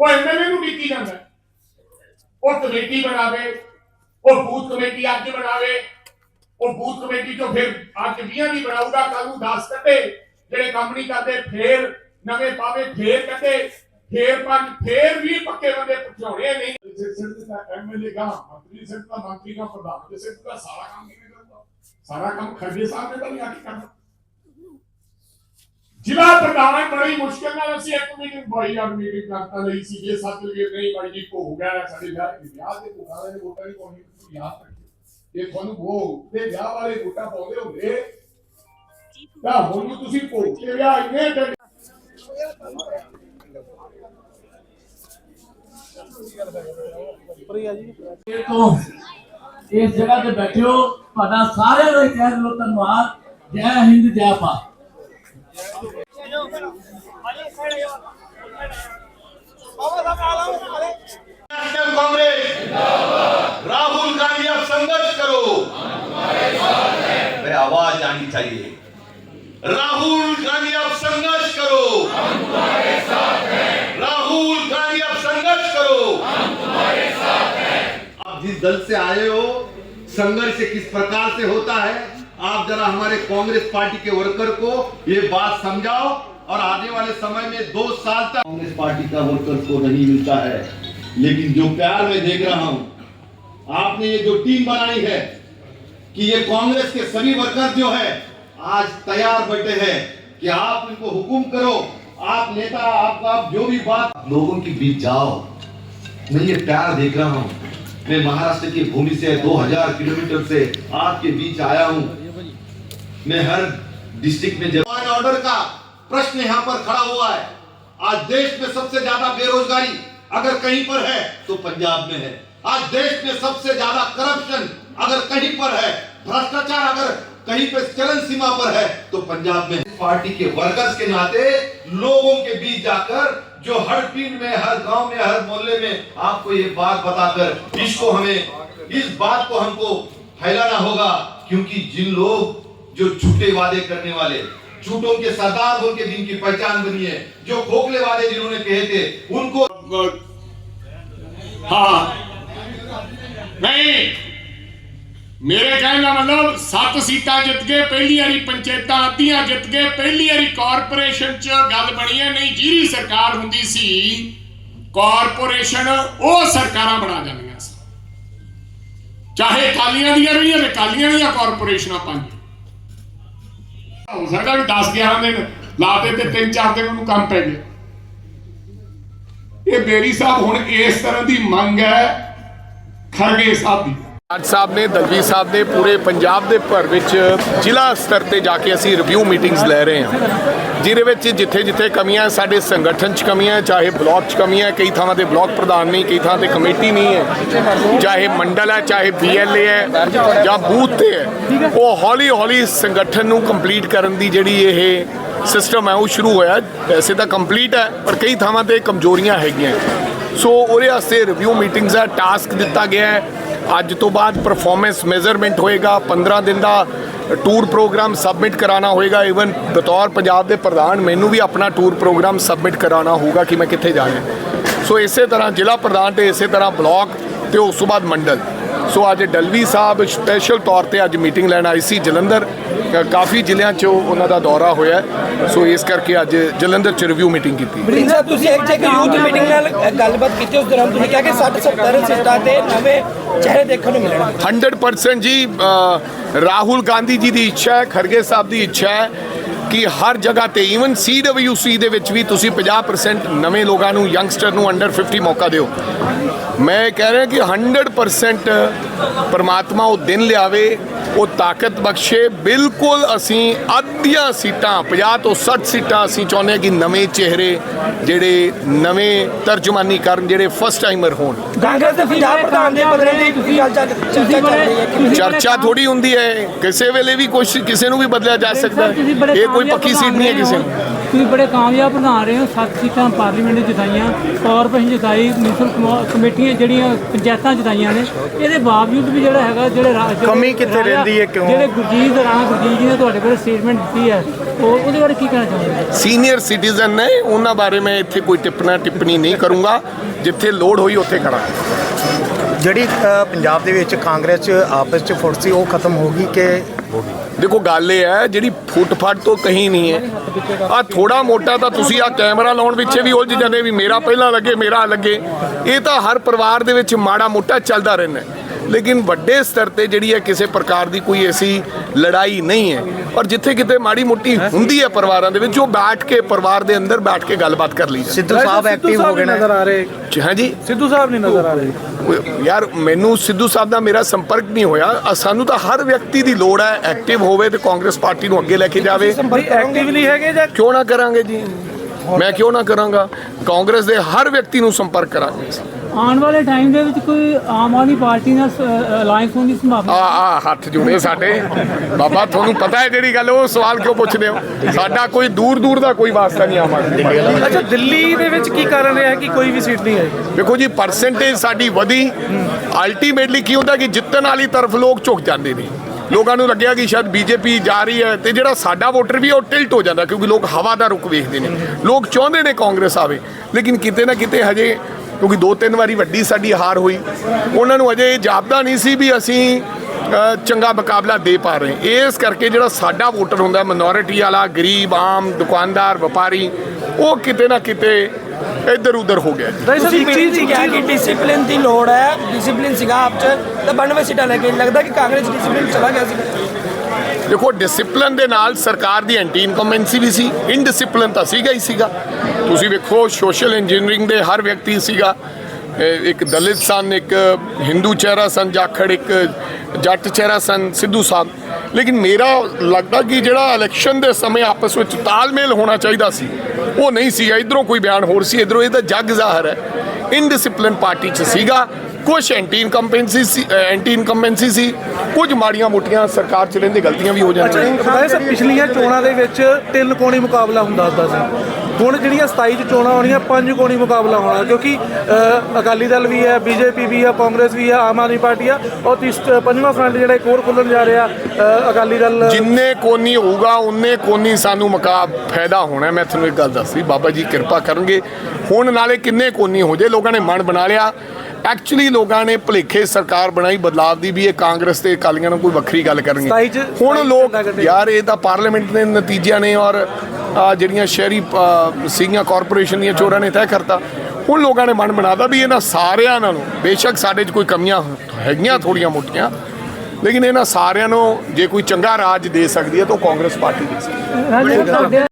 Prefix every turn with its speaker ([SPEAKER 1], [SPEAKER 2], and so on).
[SPEAKER 1] ਉਹ ਐਮਐਲਏ ਨੂੰ ਕੀਤੀ ਜਾਂਦਾ। ਉਹ ਕਮੇਟੀ ਬਣਾਵੇ, ਉਹ ਬੂਥ ਕਮੇਟੀ ਅੱਜ ਬਣਾਵੇ, ਉਹ ਬੂਥ ਕਮੇਟੀ ਤੋਂ ਫਿਰ ਅੱਜ 20 ਦੀ ਬਣਾਊਗਾ ਕੱਲ ਨੂੰ 10 ਕੱਢੇ, ਜਿਹੜੇ ਕੰਮ ਨਹੀਂ ਕਰਦੇ, ਫੇਰ ਨਵੇਂ ਪਾਵੇ, ਫੇਰ ਕੱਢੇ, ਫੇਰ ਪੰਜ, ਫੇਰ ਵੀ ਪੱਕੇ ਬੰਦੇ ਪਹੁੰਚਾਉਣੇ ਨਹੀਂ। ਸਿੱਧ ਦਾ ਐਮਐਲਏ ਦਾ ਮੰਤਰੀ ਸਿੱਧ ਦਾ ਮੰਤਰੀ ਦਾ ਪ੍ਰਧਾਨ ਦੇ ਦਾ ਸਾਰਾ ਕੰਮ ਕਿਵੇਂ ਕਰੂਗਾ? ਸਾਰਾ ਕੰਮ ਖੱਡੇ ਸਾਹਿਬ ਨੇ ਤਾਂ ਨਹੀਂ ਆ ਕੇ ਕਰਨਾ। ਜ਼ਿਲ੍ਹਾ ਪ੍ਰਧਾਨ ਬੜੀ ਮੁਸ਼ਕਿਲ ਨਾਲ ਅਸੀਂ ਇੱਕ ਮੀਟਿੰਗ ਬੜੀ ਆ ਮੀਟਿੰਗ ਕਰਤਾ ਲਈ ਸੀ, ਜੇ ਸੱਤ ਵਜੇ ਨਹੀਂ ਬਾਈ ਜੀ, ਭੋਗ ਗਿਆ ਸਾਡੇ ਵਿਆਹ ਵਿਆਹ ਦੇ ਭੋਗਾਂ ਦੇ ਵੋਟਾਂ ਨਹੀਂ ਪਾਉਣੀ ਯਾਦ ਰੱਖਿਓ। ਇਹ ਤੁਹਾਨੂੰ ਭੋਗ ਦੇ ਵਿਆਹ ਵਾਲੇ ਵੋਟਾਂ ਪਾਉਂਦੇ ਹੁੰਦੇ ਤਾਂ ਹੁਣ ਤੁਸੀਂ ਭੋਗ ਕੇ ਵਿਆਹ ਇੰਨੇ ਡਰ-
[SPEAKER 2] ਇਸ ਜਗ੍ਹਾ ਤੇ ਬੈਠੇ ਹੋ ਤੁਹਾਡਾ ਸਾਰਿਆਂ ਦਾ ਕਹਿ ਦਿਓ ਧੰਨਵਾਦ ਜੈ ਹਿੰਦ, ਜੈ ਭਾਰਤ।
[SPEAKER 3] नेशनल कांग्रेस, राहुल गांधी अब संघर्ष करो। भाई आवाज़ आनी चाहिए। राहुल गांधी अब संघर्ष करो। राहुल गांधी अब संघर्ष करो। आप जिस दल से आए हो, संघर्ष किस प्रकार से होता है, आप जरा हमारे कांग्रेस पार्टी के वर्कर को ये बात समझाओ। और आने वाले समय में दो साल तक कांग्रेस पार्टी का वर्कर को नहीं मिलता है। लेकिन जो प्यार मैं देख रहा हूँ आपने ये जो टीम बनाई है कि ये कांग्रेस के सभी वर्कर जो है आज तैयार बैठे हैं कि आप इनको हुकुम करो आप नेता आप, आप जो भी बात लोगों के बीच जाओ। मैं ये प्यार देख रहा हूँ। मैं महाराष्ट्र की भूमि से 2000 किलोमीटर से आपके बीच आया हूँ। मैं हर डिस्ट्रिक्ट में जब ऑर्डर का प्रश्न यहाँ पर खड़ा हुआ है। आज देश में सबसे ज़्यादा बेरोजगारी अगर कहीं पर है तो पंजाब में है। आज देश में सबसे ज़्यादा करप्शन अगर कहीं पर है, भ्रष्टाचार अगर कहीं पे चलन सीमा पर है तो पंजाब में पार्टी के वर्कर्स के नाते लोगों के बीच जाकर जो हर पिंड में, हर गाँव में, हर मोहल्ले में आपको ये बात बताकर इसको हमें, इस बात को हमको फैलाना होगा, क्योंकि जिन लोग जो झूठे वादे करने वाले झूठों के सरदार उनके जिनकी पहचान बनी है जो खोखले वादे जिन्होंने कहे थे उनको
[SPEAKER 1] ਹਾਂ ਨਹੀਂ ਮੇਰੇ ਕਹਿਣ ਦਾ ਮਤਲਬ ਸੱਤ ਸੀਟਾਂ ਜਿੱਤ ਕੇ ਪਹਿਲੀ ਵਾਰੀ ਪੰਚਾਇਤਾਂ ਅੱਧੀਆਂ ਜਿੱਤ ਕੇ ਪਹਿਲੀ ਵਾਰੀ ਕਾਰਪੋਰੇਸ਼ਨ 'ਚ ਗੱਲ ਬਣੀ ਹੈ ਨਹੀਂ ਜਿਹੜੀ ਸਰਕਾਰ ਹੁੰਦੀ ਸੀ ਕਾਰਪੋਰੇਸ਼ਨ ਉਹ ਸਰਕਾਰਾਂ ਬਣਾ ਜਾਂਦੀਆਂ ਸੀ ਚਾਹੇ ਕਾਲੀਆਂ ਦੀਆਂ ਰਹੀਆਂ ਤੇ ਕਾਲੀਆਂ ਦੀਆਂ ਕਾਰਪੋਰੇਸ਼ਨਾਂ ਪੰਜ ਹੋ ਸਕਦਾ ਵੀ 10 11 ਦਿਨ ਲਾਤੇ ਤੇ 3 4 ਦਿਨ ਉਹਨੂੰ ਕੰਮ ਪੈ ਗਿਆ। ਇਹ ਬੇਰੀ ਸਾਹਿਬ ਹੁਣ ਇਸ ਤਰ੍ਹਾਂ ਦੀ ਮੰਗ ਹੈ, ਖਰਗੇ ਸਾਹਿਬ ਦੀ।
[SPEAKER 4] ਅੱਜ ਸਾਹਿਬ ਨੇ ਦਲਵੀਰ ਸਾਹਿਬ ਨੇ ਪੂਰੇ ਪੰਜਾਬ ਦੇ ਭਰ ਵਿੱਚ ਜ਼ਿਲ੍ਹਾ ਸਤਰ ਤੇ ਜਾ ਕੇ ਅਸੀਂ ਰਿਵਿਊ ਮੀਟਿੰਗਸ ਲੈ ਰਹੇ ਹਾਂ। ਜਿਹਦੇ ਵਿੱਚ ਜਿੱਥੇ ਜਿੱਥੇ ਕਮੀਆਂ ਸਾਡੇ ਸੰਗਠਨ 'ਚ ਕਮੀਆਂ ਚਾਹੇ ਬਲਾਕ 'ਚ ਕਮੀਆਂ ਹੈ, ਕਈ ਥਾਵਾਂ ਤੇ ਬਲਾਕ ਪ੍ਰਧਾਨ ਨਹੀਂ ਕਈ ਥਾਂ ਤੇ ਕਮੇਟੀ ਨਹੀਂ ਹੈ। ਚਾਹੇ ਮੰਡਲ ਹੈ ਚਾਹੇ ਬੀਐਲਏ ਹੈ ਜਾਂ ਬੂਥ ਤੇ ਹੈ ਉਹ ਹੌਲੀ ਹੌਲੀ ਸੰਗਠਨ ਨੂੰ ਕੰਪਲੀਟ ਕਰਨ ਦੀ ਜਿਹੜੀ ਇਹ ਸਿਸਟਮ ਹੈ ਉਹ ਸ਼ੁਰੂ ਹੋਇਆ। ਵੈਸੇ ਤਾਂ ਕੰਪਲੀਟ ਹੈ ਪਰ ਕਈ ਥਾਵਾਂ ਤੇ ਕਮਜ਼ੋਰੀਆਂ ਹੈਗੀਆਂ। ਸੋ ਉਹਦੇ ਵਾਸਤੇ ਰਿਵਿਊ ਮੀਟਿੰਗਸ ਦਾ ਟਾਸਕ ਦਿੱਤਾ ਗਿਆ ਹੈ। ਅੱਜ ਤੋਂ ਬਾਅਦ ਪਰਫਾਰਮੈਂਸ ਮੈਜ਼ਰਮੈਂਟ ਹੋਏਗਾ 15 ਦਿਨ ਦਾ ਟੂਰ ਪ੍ਰੋਗਰਾਮ ਸਬਮਿਟ ਕਰਾਉਣਾ ਹੋਏਗਾ ਇਵਨ ਬਤੌਰ ਪੰਜਾਬ ਦੇ ਪ੍ਰਧਾਨ ਮੈਨੂੰ ਵੀ ਆਪਣਾ ਟੂਰ ਪ੍ਰੋਗਰਾਮ ਸਬਮਿਟ ਕਰਾਉਣਾ ਹੋਊਗਾ ਕਿ ਮੈਂ ਕਿੱਥੇ ਜਾਣਾ ਸੋ ਇਸੇ ਤਰ੍ਹਾਂ ਜ਼ਿਲ੍ਹਾ ਪ੍ਰਧਾਨ ਤੇ ਇਸੇ ਤਰ੍ਹਾਂ ਬਲਾਕ ਤੇ ਉਸ ਤੋਂ ਬਾਅਦ ਮੰਡਲ। ਸੋ ਅੱਜ ਡਲਵੀ ਸਾਹਿਬ ਸਪੈਸ਼ਲ ਤੌਰ ਤੇ ਅੱਜ ਮੀਟਿੰਗ ਲੈਣ ਆਈ ਸੀ ਜਲੰਧਰ। ਕਾਫੀ ਜ਼ਿਲ੍ਹਿਆਂ 'ਚ ਉਹਨਾਂ ਦਾ ਦੌਰਾ ਹੋਇਆ। ਸੋ ਇਸ ਕਰਕੇ ਅੱਜ ਜਲੰਧਰ 'ਚ ਰਿਵਿਊ ਮੀਟਿੰਗ ਕੀਤੀ।
[SPEAKER 5] ਬ੍ਰਿੰਗ ਸਾਹਿਬ ਤੁਸੀਂ ਇੱਕ ਜਗ੍ਹਾ ਯੂਥ ਮੀਟਿੰਗ ਨਾਲ ਗੱਲਬਾਤ ਕੀਤੀ ਉਸ ਦੌਰਾਨ ਤੁਸੀਂ ਕਿਹਾ ਕਿ 60 70 ਸੀਟਾਂ ਤੇ ਨਵੇਂ ਚਿਹਰੇ ਦੇਖਣ ਨੂੰ ਮਿਲਣਗੇ।
[SPEAKER 4] 100% ਜੀ ਰਾਹੁਲ ਗਾਂਧੀ ਜੀ ਦੀ ਇੱਛਾ ਹੈ ਖਰਗੇ ਸਾਹਿਬ ਦੀ ਇੱਛਾ ਹੈ। ਕਿ ਹਰ ਜਗ੍ਹਾ ਤੇ ਇਵਨ ਸੀਡਬਲਯੂਸੀ ਦੇ ਵਿੱਚ ਵੀ ਤੁਸੀਂ 50% ਨਵੇਂ ਲੋਕਾਂ ਨੂੰ ਯੰਗਸਟਰ ਨੂੰ ਅੰਡਰ 50 ਮੌਕਾ ਦਿਓ। ਮੈਂ ਕਹਿ ਰਿਹਾ ਕਿ 100% ਪਰਮਾਤਮਾ ਉਹ ਦਿਨ ਲਿਆਵੇ ਉਹ ਤਾਕਤ ਬਖਸ਼ੇ। ਬਿਲਕੁਲ ਅਸੀਂ ਅੱਧੀਆਂ ਸੀਟਾਂ 50 ਤੋਂ 60 ਸੀਟਾਂ ਅਸੀਂ ਚਾਹੁੰਦੇ ਹਾਂ ਕਿ ਨਵੇਂ ਚਿਹਰੇ ਜਿਹੜੇ ਨਵੇਂ ਤਰਜਮਾਨੀ ਕਰਨ ਜਿਹੜੇ ਫਸਟ ਟਾਈਮਰ ਹੋਣ।
[SPEAKER 5] ਕਾਂਗਰਸ ਦੇ ਪੰਜਾਬ ਪ੍ਰਧਾਨ ਦੇ ਬਦਲਣ ਦੀ ਤੁਸੀਂ ਗੱਲ ਚੱਲ ਚਰਚਾ ਚੱਲ ਰਹੀ ਹੈ। ਕਿ
[SPEAKER 4] ਚਰਚਾ ਥੋੜੀ ਹੁੰਦੀ ਹੈ। ਕਿਸੇ ਵੇਲੇ ਵੀ ਕੁਛ ਕਿਸੇ ਨੂੰ ਵੀ ਬਦਲਿਆ ਜਾ ਸਕਦਾ। ਹੈ ਇਹ ਕੋਈ ਪੱਕੀ ਸੀਟ ਨਹੀਂ ਹੈ ਕਿਸੇ ਨੂੰ।
[SPEAKER 6] ਤੁਸੀਂ ਬੜੇ ਕਾਮਯਾਬ ਬਣਾ ਰਹੇ ਹੋ ਸੱਤ ਸੀਟਾਂ ਪਾਰਲੀਮੈਂਟ ਦੀ ਜਿਤਾਈਆਂ ਕਾਰਪੋਰੇਸ਼ਨ ਜਿਤਾਈ ਮਿਊਨਿਸਪਲ ਕਮੇਟੀਆਂ ਜਿਹੜੀਆਂ ਪੰਚਾਇਤਾਂ ਜਿਤਾਈਆਂ ਨੇ ਇਹਦੇ ਬਾਵਜੂਦ ਵੀ ਜਿਹੜਾ ਹੈਗਾ ਜਿਹੜੇ ਰਾ- ਜਿਹੜੇ
[SPEAKER 7] ਕਮੀ ਕਿੱਥੇ
[SPEAKER 6] ਰਾਜਾ-
[SPEAKER 7] ਰਹਿੰਦੀ ਹੈ, ਕਿਉਂ?
[SPEAKER 6] ਜਿਹੜੇ ਗੁਰਜੀਤ ਰਾਣਾ ਗੁਰਜੀਤ ਜੀ ਨੇ ਤੁਹਾਡੇ ਕੋਲ ਸਟੇਟਮੈਂਟ ਦਿੱਤੀ ਹੈ ਉਹ ਉਹਦੇ ਬਾਰੇ ਕੀ ਕਹਿਣਾ ਚਾਹੁੰਦੇ
[SPEAKER 4] ਸੀਨੀਅਰ ਸਿਟੀਜ਼ਨ ਨੇ ਉਹਨਾਂ ਬਾਰੇ ਮੈਂ ਇੱਥੇ ਕੋਈ ਟਿੱਪਣਾ ਟਿੱਪਣੀ ਨਹੀਂ ਕਰੂੰਗਾ। ਜਿੱਥੇ ਲੋੜ ਹੋਈ ਉੱਥੇ ਕਰਾਂਗਾ
[SPEAKER 7] ਜਿਹੜੀ ਪੰਜਾਬ ਦੇ ਵਿੱਚ ਕਾਂਗਰਸ ਆਪਸ ਚ ਫੁੱਟ ਸੀ ਉਹ ਖਤਮ ਹੋ ਗਈ ਕਿ
[SPEAKER 4] ਦੇਖੋ ਗੱਲ ਇਹ ਹੈ, ਜਿਹੜੀ ਫੁੱਟ-ਫਾਟ ਤੋਂ ਕਹੀਂ ਨਹੀਂ ਹੈ। ਆ ਥੋੜਾ ਮੋਟਾ ਤਾਂ ਤੁਸੀਂ ਆ ਕੈਮਰਾ ਲਾਉਣ ਪਿੱਛੇ ਵੀ ਉਲਝ ਜਾਂਦੇ ਵੀ ਮੇਰਾ ਪਹਿਲਾਂ ਲੱਗੇ, ਮੇਰਾ ਲੱਗੇ। ਇਹ ਤਾਂ ਹਰ ਪਰਿਵਾਰ ਦੇ ਵਿੱਚ ਮਾੜਾ ਮੋਟਾ ਚੱਲਦਾ ਰਹਿੰਦਾ ਲੇਕਿਨ ਵੱਡੇ ਸਤਰ ਤੇ ਜਿਹੜੀ ਹੈ ਕਿਸੇ ਪ੍ਰਕਾਰ ਦੀ ਕੋਈ ਐਸੀ ਲੜਾਈ ਨਹੀਂ ਹੈ। ਔਰ ਜਿੱਥੇ ਕਿਤੇ ਮਾੜੀ ਮੋਟੀ ਹੁੰਦੀ ਹੈ ਪਰਿਵਾਰਾਂ ਦੇ ਵਿੱਚ ਉਹ ਬੈਠ ਕੇ ਪਰਿਵਾਰ ਦੇ ਅੰਦਰ ਬੈਠ ਕੇ ਗੱਲਬਾਤ ਕਰ ਲਈ ਜਾਂਦੀ
[SPEAKER 7] ਸਿੱਧੂ ਸਾਹਿਬ ਐਕਟਿਵ ਹੋ ਗਏ ਨੇ।
[SPEAKER 5] ਨਜ਼ਰ ਆ ਰਹੇ।
[SPEAKER 4] ਹੈ ਹਾਂਜੀ
[SPEAKER 5] ਸਿੱਧੂ ਸਾਹਿਬ ਨਹੀਂ ਨਜ਼ਰ ਆ ਰਹੇ।
[SPEAKER 4] ਯਾਰ ਮੈਨੂੰ ਸਿੱਧੂ ਸਾਹਿਬ ਦਾ ਮੇਰਾ ਸੰਪਰਕ ਨਹੀਂ ਹੋਇਆ। ਅ- ਸਾਨੂੰ ਤਾਂ ਹਰ ਵਿਅਕਤੀ ਦੀ ਲੋੜ ਹੈ ਐਕਟਿਵ ਹੋਵੇ ਤੇ ਕਾਂਗਰਸ ਪਾਰਟੀ ਨੂੰ ਅੱਗੇ ਲੈ ਕੇ ਜਾਵੇ।
[SPEAKER 5] ਐਕਟਿਵ ਨਹੀਂ ਹੈਗੇ ਜਾਂ
[SPEAKER 4] ਕਿਉਂ ਨਾ ਕਰਾਂਗੇ ਜੀ? ਮੈਂ ਕਿਉਂ ਨਾ ਕਰਾਂਗਾ? ਕਾਂਗਰਸ ਦੇ ਹਰ ਵਿਅਕਤੀ ਨੂੰ ਸੰਪਰਕ ਕਰਾਂਗੇ।
[SPEAKER 6] ਆਉਣ ਵਾਲੇ ਟਾਈਮ ਦੇ ਵਿੱਚ ਕੋਈ ਆਮ ਆਦਮੀ ਪਾਰਟੀ ਨਾਲ ਅਲਾਈਅੰਸ ਹੋਣ ਦੀ
[SPEAKER 4] ਆ
[SPEAKER 6] ਸੰਭਾਵਨਾ?
[SPEAKER 4] ਆ ਹੱਥ ਜੁੜੇ ਸਾਡੇ। ਬਾਬਾ ਤੁਹਾਨੂੰ ਪਤਾ ਹੈ ਜਿਹੜੀ ਗੱਲ ਉਹ ਸਵਾਲ ਕਿਉਂ ਪੁੱਛਦੇ ਹੋ? ਸਾਡਾ ਕੋਈ ਦੂਰ ਦੂਰ ਦਾ ਕੋਈ ਵਾਸਤਾ ਨਹੀਂ ਆਮ ਆਦਮੀ ਪਾਰਟੀ ਨਾਲ।
[SPEAKER 5] ਅੱਛਾ ਦਿੱਲੀ ਦੇ ਵਿੱਚ ਕੀ ਕਾਰਨ ਰਿਹਾ ਕਿ ਕੋਈ ਵੀ ਸੀਟ ਨਹੀਂ ਆਈ?
[SPEAKER 4] ਦੇਖੋ ਜੀ ਪਰਸੈਂਟੇਜ ਸਾਡੀ ਵਧੀ। ਅਲਟੀਮੇਟਲੀ ਕੀ ਹੁੰਦਾ ਕਿ ਜਿੱਤਣ ਵਾਲੀ ਤਰਫ ਲੋਕ ਝੁਕ ਜਾਂਦੇ ਨੇ। ਲੋਕਾਂ ਨੂੰ ਲੱਗਿਆ ਕਿ ਸ਼ਾਇਦ ਬੀਜੇਪੀ ਜਾ ਰਹੀ ਹੈ ਤੇ ਜਿਹੜਾ ਸਾਡਾ ਵੋਟਰ ਵੀ ਉਹ ਟਿਲਟ ਹੋ ਜਾਂਦਾ ਕਿਉਂਕਿ ਲੋਕ ਹਵਾ ਦਾ ਰੁਖ ਵੇਖਦੇ ਨੇ। ਲੋਕ ਚਾਹੁੰਦੇ ਨੇ ਕਾਂਗਰਸ ਆਵੇ। ਲੇਕਿਨ ਕਿਤੇ ਨਾ ਕਿਤੇ ਹਜੇ ਕਿਉਂਕਿ ਦੋ ਤਿੰਨ ਵਾਰੀ ਵੱਡੀ ਸਾਡੀ ਹਾਰ ਹੋਈ। ਉਹਨਾਂ ਨੂੰ ਅਜੇ ਇਹ ਜਾਪਦਾ ਨਹੀਂ ਸੀ ਵੀ ਅਸੀਂ ਚੰਗਾ ਮੁਕਾਬਲਾ ਦੇ ਪਾ ਰਹੇ ਇਸ ਕਰਕੇ ਜਿਹੜਾ ਸਾਡਾ ਵੋਟਰ ਹੁੰਦਾ ਮਿਨੋਰਿਟੀ ਵਾਲਾ ਗਰੀਬ ਆਮ ਦੁਕਾਨਦਾਰ ਵਪਾਰੀ ਉਹ ਕਿਤੇ ਨਾ ਕਿਤੇ ਇੱਧਰ ਉੱਧਰ ਹੋ ਗਿਆ
[SPEAKER 5] ਤੁਸੀਂ ਇੱਕ ਚੀਜ਼ ਕਿਹਾ ਕਿ ਡਿਸਪਲਿਨ ਦੀ ਲੋੜ ਹੈ ਡਿਸਪਲਿਨ ਸੀਗਾ ਆਪ ਚ ਤਾਂ 92 ਸੀਟਾਂ ਲੈ ਕੇ ਲੱਗਦਾ ਕਿ ਕਾਂਗਰਸ ਡਿਸਪਲਿਨ ਚਲਾ ਗਿਆ ਸੀ।
[SPEAKER 4] ਦੇਖੋ ਡਿਸਪਲਿਨ ਦੇ ਨਾਲ ਸਰਕਾਰ ਦੀ ਐਂਟੀ ਇਨਕੰਬੈਂਸੀ ਵੀ ਸੀ। ਇਨਡਿਸਪਲਿਨ ਤਾਂ ਸੀਗਾ ਹੀ ਸੀਗਾ। ਤੁਸੀਂ ਵੇਖੋ ਸੋਸ਼ਲ ਇੰਜੀਨੀਅਰਿੰਗ ਦੇ ਹਰ ਵਿਅਕਤੀ ਸੀਗਾ। ਇੱਕ ਦਲਿਤ ਸਨ, ਇੱਕ ਹਿੰਦੂ ਚਿਹਰਾ ਸਨ, ਜਾਖੜ, ਇੱਕ ਜੱਟ ਚਿਹਰਾ ਸਨ, ਸਿੱਧੂ ਸਾਹਿਬ। ਲੇਕਿਨ ਮੇਰਾ ਲੱਗਦਾ ਕਿ ਜਿਹੜਾ ਇਲੈਕਸ਼ਨ ਦੇ ਸਮੇਂ ਆਪਸ ਵਿੱਚ ਤਾਲਮੇਲ ਹੋਣਾ ਚਾਹੀਦਾ ਸੀ, ਉਹ ਨਹੀਂ ਸੀਗਾ। ਇਧਰੋਂ ਕੋਈ ਬਿਆਨ ਹੋਰ ਸੀ, ਇਧਰੋਂ ਇਹਦਾ ਜੱਗ ਜ਼ਾਹਰ ਹੈ। ਇਨਡਿਸਪਲਿਨ ਪਾਰਟੀ 'ਚ ਸੀਗਾ। ਕੁਝ ਐਂਟੀ ਇਨਕੰਬੈਂਸੀ ਸੀ ਐਂਟੀ ਇਨਕੰਪੈਂਸੀ ਸੀ, ਕੁਝ ਮਾੜੀਆਂ ਮੋਟੀਆਂ ਸਰਕਾਰ 'ਚ ਰਹਿੰਦੇ ਗਲਤੀਆਂ ਵੀ ਹੋ ਜਾਂਦੀਆਂ।
[SPEAKER 8] ਪਤਾ ਪਿਛਲੀਆਂ ਚੋਣਾਂ ਦੇ ਵਿੱਚ ਤਿੰਨ ਕੋਣੀ ਮੁਕਾਬਲਾ ਹੁੰਦਾ ਹੁੰਦਾ ਸੀ। ਹੁਣ ਜਿਹੜੀਆਂ 27 ਚ ਚੋਣਾਂ ਹੋਣੀਆਂ ਪੰਜ ਕੋਣੀ ਮੁਕਾਬਲਾ ਹੋਣਾ ਕਿਉਂਕਿ ਅਕਾਲੀ ਦਲ ਵੀ ਹੈ ਬੀਜੇਪੀ ਵੀ ਹੈ ਕਾਂਗਰਸ ਵੀ ਹੈ ਆਮ ਆਦਮੀ ਪਾਰਟੀ ਆ ਔਰ ਤੀਸ ਪੰਜਵਾਂ ਫਰੰਟ ਜਿਹੜਾ ਇੱਕ ਹੋਰ ਖੁੱਲਣ ਜਾ ਰਿਹਾ ਅਕਾਲੀ ਦਲ।
[SPEAKER 4] ਜਿੰਨੇ ਕੋਨੀ ਹੋਊਗਾ ਉਨੇ ਕੋਨੀ ਸਾਨੂੰ ਮੁਕਾ ਫਾਇਦਾ ਹੋਣਾ ਮੈਂ ਤੁਹਾਨੂੰ ਇੱਕ ਗੱਲ ਦੱਸਦੀ ਬਾਬਾ ਜੀ ਕਿਰਪਾ ਕਰਨਗੇ। ਹੁਣ ਨਾਲੇ ਕਿੰਨੇ ਕੋਨੀ ਹੋ ਜੇ ਲੋਕਾਂ ਨੇ ਮਨ ਬਣਾ ਲਿਆ। ਐਕਚੁਅਲੀ ਲੋਕਾਂ ਨੇ ਭੁਲੇਖੇ ਸਰਕਾਰ ਬਣਾਈ ਬਦਲਾਵ ਦੀ ਵੀ ਇਹ ਕਾਂਗਰਸ ਤੇ ਅਕਾਲੀਆਂ ਨੂੰ ਕੋਈ ਵੱਖਰੀ ਗੱਲ ਕਰਨਗੇ। ਹੁਣ ਲੋਕ। ਯਾਰ ਇਹ ਤਾਂ ਪਾਰਲੀਮੈਂਟ ਦੇ ਨਤੀਜਿਆਂ ਨੇ ਔਰ ਜਿਹੜੀਆਂ ਸ਼ਹਿਰੀ ਸੀਗੀਆਂ ਕਾਰਪੋਰੇਸ਼ਨ ਦੀਆਂ ਚੋਰਾਂ ਨੇ ਤੈਅ ਕਰਤਾ ਹੁਣ ਲੋਕਾਂ ਨੇ ਮਨ ਬਣਾਦਾ ਵੀ ਇਹਨਾਂ ਸਾਰਿਆਂ ਨਾਲੋਂ, ਬੇਸ਼ੱਕ ਸਾਡੇ 'ਚ ਕੋਈ ਕਮੀਆਂ ਹੈਗੀਆਂ ਥੋੜੀਆਂ ਮੋਟੀਆਂ, ਲੇਕਿਨ ਇਹਨਾਂ ਸਾਰਿਆਂ ਨੂੰ ਜੇ ਕੋਈ ਚੰਗਾ ਰਾਜ ਦੇ ਸਕਦੀ ਹੈ ਤਾਂ ਉਹ ਕਾਂਗਰਸ ਪਾਰਟੀ ਦੇ ਸਕਦੀ ਹੈ।